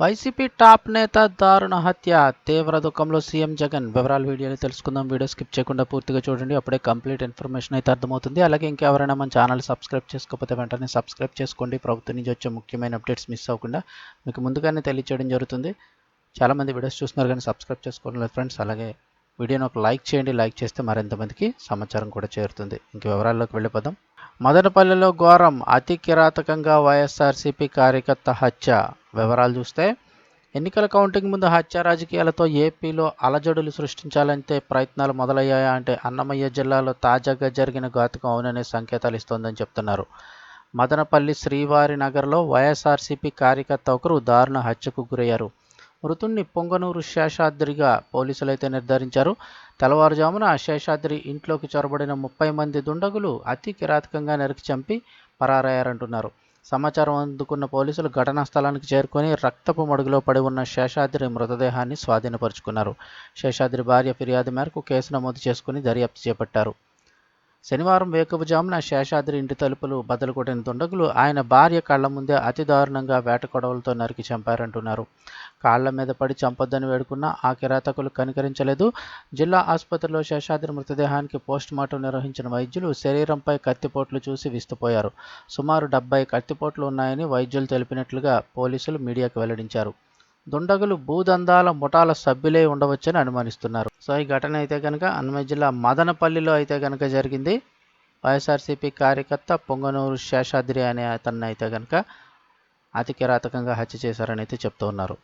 YCP top నేత దారుణ హత్య తీవ్ర దుఃఖంలో సీఎం జగన్. వివరాలు వీడియోని తెలుసుకుందాం. వీడియో స్కిప్ చేయకుండా పూర్తిగా చూడండి. అప్పుడే కంప్లీట్ ఇన్ఫర్మేషన్ అయితే అర్థమవుతుంది. అలాగే ఇంకెవరైనా మన ఛానల్ సబ్స్క్రైబ్ చేసుకోకపోతే వెంటనే సబ్స్క్రైబ్ చేసుకోండి. ప్రభుత్వం నుంచి వచ్చే ముఖ్యమైన అప్డేట్స్ మిస్ అవ్వకుండా మీకు ముందుగానే తెలియచేయడం జరుగుతుంది. చాలామంది వీడియోస్ చూస్తున్నారు కానీ సబ్స్క్రైబ్ చేసుకోవడం లేదు ఫ్రెండ్స్. అలాగే వీడియోని ఒక లైక్ చేయండి. లైక్ చేస్తే మరింతమందికి సమాచారం కూడా చేరుతుంది. ఇంక వివరాల్లోకి వెళ్ళిపోదాం. మదనపల్లిలో ఘోరం అతి కిరాతకంగా వైఎస్ఆర్సీపీ కార్యకర్త హత్య. వివరాలు చూస్తే ఎన్నికల కౌంటింగ్ ముందు హత్య రాజకీయాలతో ఏపీలో అలజడులు సృష్టించాలంటే ప్రయత్నాలు మొదలయ్యాయా అంటే అన్నమయ్య జిల్లాలో తాజాగా జరిగిన ఘాతుకం అవుననే సంకేతాలు ఇస్తోందని చెప్తున్నారు. మదనపల్లి శ్రీవారి నగర్లో వైఎస్ఆర్సీపీ కార్యకర్త ఒకరు దారుణ హత్యకు గురయ్యారు. మృతుణ్ణి పొంగనూరు శేషాద్రిగా పోలీసులైతే నిర్ధారించారు. తెల్లవారుజామున ఆ శేషాద్రి ఇంట్లోకి చొరబడిన ముప్పై మంది దుండగులు అతి కిరాతకంగా నరికి చంపి పరారయ్యారంటున్నారు. సమాచారం అందుకున్న పోలీసులు ఘటనా స్థలానికి చేరుకొని రక్తపు మడుగులో పడి ఉన్న శేషాద్రి మృతదేహాన్ని స్వాధీనపరుచుకున్నారు. శేషాద్రి భార్య ఫిర్యాదు మేరకు కేసు నమోదు చేసుకుని దర్యాప్తు చేపట్టారు. శనివారం వేకువజామున శేషాద్రి ఇంటి తలుపులు బద్దలు కొట్టిన దుండగులు ఆయన భార్య కళ్ళ ముందే అతి దారుణంగా వేట కొడవలతో నరికి చంపారంటున్నారు. కాళ్ళ మీద పడి చంపొద్దని వేడుకున్న ఆ కిరాతకులు కనికరించలేదు. జిల్లా ఆసుపత్రిలో శేషాద్రి మృతదేహానికి పోస్ట్ మార్టం నిర్వహించిన వైద్యులు శరీరంపై కత్తిపోట్లు చూసి విస్తుపోయారు. సుమారు డెబ్బై కత్తిపోట్లు ఉన్నాయని వైద్యులు తెలిపినట్లుగా పోలీసులు మీడియాకు వెల్లడించారు. దుండగులు భూదందాల ముఠాల సభ్యులే ఉండవచ్చని అనుమానిస్తున్నారు. సో ఈ ఘటన అయితే కనుక అన్నమయ్య జిల్లా మదనపల్లిలో అయితే కనుక జరిగింది. వైఎస్ఆర్సీపీ కార్యకర్త పొంగనూరు శేషాద్రి అనే అతన్ని అయితే కనుక అతి కిరాతకంగా హత్య చేశారని అయితే చెప్తూ ఉన్నారు.